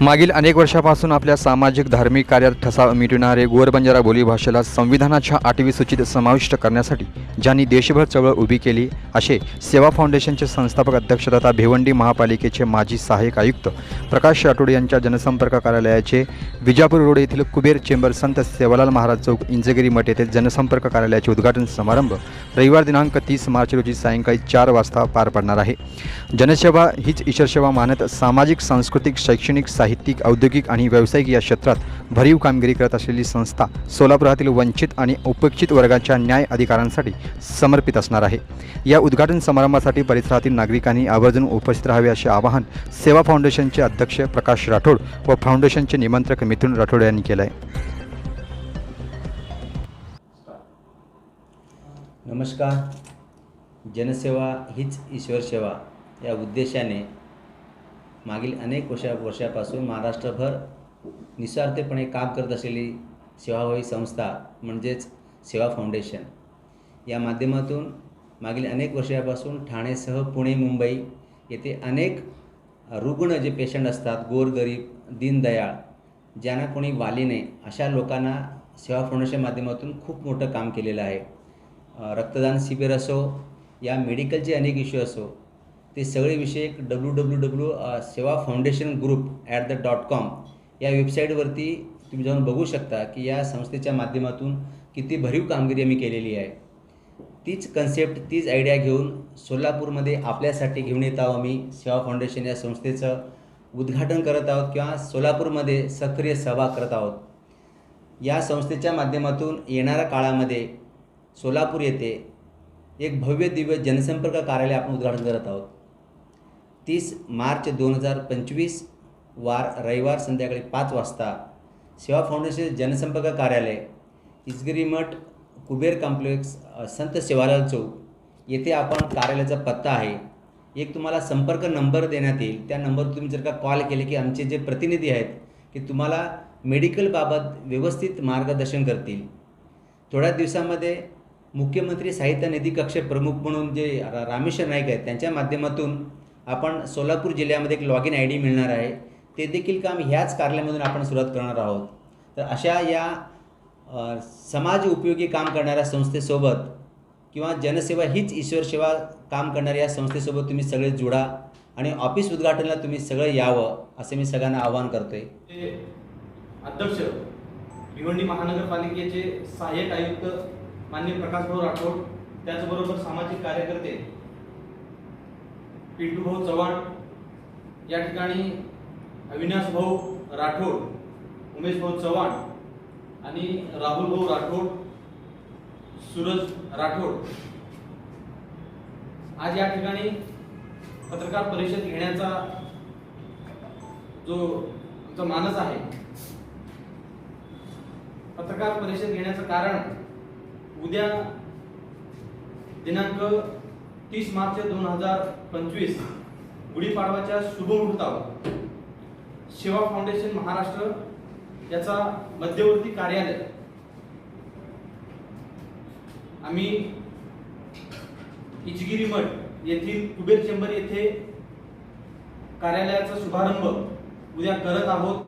मागील अनेक वर्षापासून आपल्या सामाजिक धार्मिक कार्यात ठसा मिटविणारे गोरबंजारा बोलीभाषेला संविधानाच्या आठवी सूचीत समाविष्ट करण्यासाठी ज्यांनी देशभर चळवळ उभी केली असे सेवा फाउंडेशनचे संस्थापक अध्यक्ष तथा भिवंडी महापालिकेचे माजी सहाय्यक आयुक्त प्रकाश राठोड यांच्या जनसंपर्क कार्यालयाचे विजापूर रोड येथील कुबेर चेंबर संत सेवालाल महाराज चौक इंजगिरी मठ येथे जनसंपर्क कार्यालयाचे उद्घाटन समारंभ रविवार दिनांक तीस मार्च रोजी सायंकाळी चार वाजता पार पडणार आहे. जनसेवा हीच ईश्वरसेवा मानत सामाजिक सांस्कृतिक शैक्षणिक साहित्यिक औद्योगिक आणि व्यावसायिक या क्षेत्रात भरीव कामगिरी करत असलेली संस्था सोलापुरातील वंचित आणि उपेक्षित वर्गाच्या न्याय अधिकारांसाठी समर्पित असणार आहे. या उद्घाटन समारंभासाठी परिसरातील नागरिकांनी आवर्जून उपस्थित राहावे असे आवाहन सेवा फाउंडेशनचे अध्यक्ष प्रकाश राठोड व फाउंडेशनचे निमंत्रक मिथुन राठोड यांनी केलं आहे. नमस्कार. जनसेवा हीच ईश्वर सेवा या उद्देशाने मागील अनेक वर्षा वर्षापासून महाराष्ट्रभर निस्वार्थपणे काम करत असलेली सेवाभावी संस्था म्हणजेच सेवा फाउंडेशन. या माध्यमातून मागील अनेक वर्षापासून ठाणेसह पुणे मुंबई येथे अनेक रुग्ण जे पेशंट असतात गोरगरीब दीनदयाळ ज्यांना कोणी वाली नाही अशा लोकांना सेवा फाउंडेशन माध्यमातून खूप मोठं काम केलेलं आहे. रक्तदान शिबिर असो या मेडिकलचे अनेक इश्यू असो ते सगळे विषय W W W Seva foundation group at the dot com या वेबसाईटवरती तुम्ही जाऊन बघू शकता की या संस्थेच्या माध्यमातून किती भरीव कामगिरी आम्ही केलेली आहे. तीच कन्सेप्ट तीच आयडिया घेऊन सोलापूरमध्ये आपल्यासाठी घेऊन येत आहोत आम्ही सेवा फाउंडेशन या संस्थेचं उद्घाटन करत आहोत किंवा सोलापूरमध्ये सक्रिय सहभाग करत आहोत. या संस्थेच्या माध्यमातून येणाऱ्या काळामध्ये सोलापूर येथे एक भव्य दिव्य जनसंपर्क कार्यालय आपण उद्घाटन करत आहोत. तीस मार्च दोन हजार पंचवीस वार रविवार संध्याकाळी पाच वाजता सेवा फाउंडेशन जनसंपर्क कार्यालय इसगिरी मठ कुबेर कॉम्प्लेक्स संत सेवालाल चौक येथे आपण कार्यालयाचा पत्ता आहे. एक तुम्हाला संपर्क नंबर देण्यात येईल. त्या नंबरवर तुम्ही जर का कॉल केले की आमचे जे प्रतिनिधी आहेत की तुम्हाला मेडिकलबाबत व्यवस्थित मार्गदर्शन करतील. थोड्या दिवसामध्ये मुख्यमंत्री साहित्य निधी कक्ष प्रमुख म्हणून जे रामेश्वर नाईक आहेत त्यांच्या माध्यमातून आपण सोलापूर जिल्ह्यामध्ये एक लॉग इन आय डी मिळणार आहे. ते देखील काम ह्याच कार्यालयामधून आपण सुरुवात करणार आहोत. तर अशा या समाज उपयोगी काम करणाऱ्या संस्थेसोबत किंवा जनसेवा हीच ईश्वर सेवा काम करणाऱ्या या संस्थेसोबत तुम्ही सगळे जुडा आणि ऑफिस उद्घाटनाला तुम्ही सगळं यावं असं मी सगळ्यांना आवाहन करतोय. अध्यक्ष भिवंडी महानगरपालिकेचे सहाय्यक आयुक्त माननीय प्रकाशभाऊ राठोड त्याचबरोबर सामाजिक कार्यकर्ते पिंटू भाऊ चव्हाण या ठिकाणी अविनाश भाऊ राठोड उमेश भाऊ चव्हाण आणि राहुल भाऊ राठोड सूरज राठोड. आज या ठिकाणी पत्रकार परिषद घेण्याचा जो आमचा मानस आहे पत्रकार परिषद घेण्याचं कारण उद्या दिनांक तीस मार्च दोन हजार पंचवीस गुढीपाडवाच्या शुभमुहूर्तावर सेवा फाउंडेशन महाराष्ट्र याचा मध्यवर्ती कार्यालय. आम्ही इचगिरी मठ येथील कुबेर चेंबर येथे कार्यालयाचा शुभारंभ उद्या करत आहोत.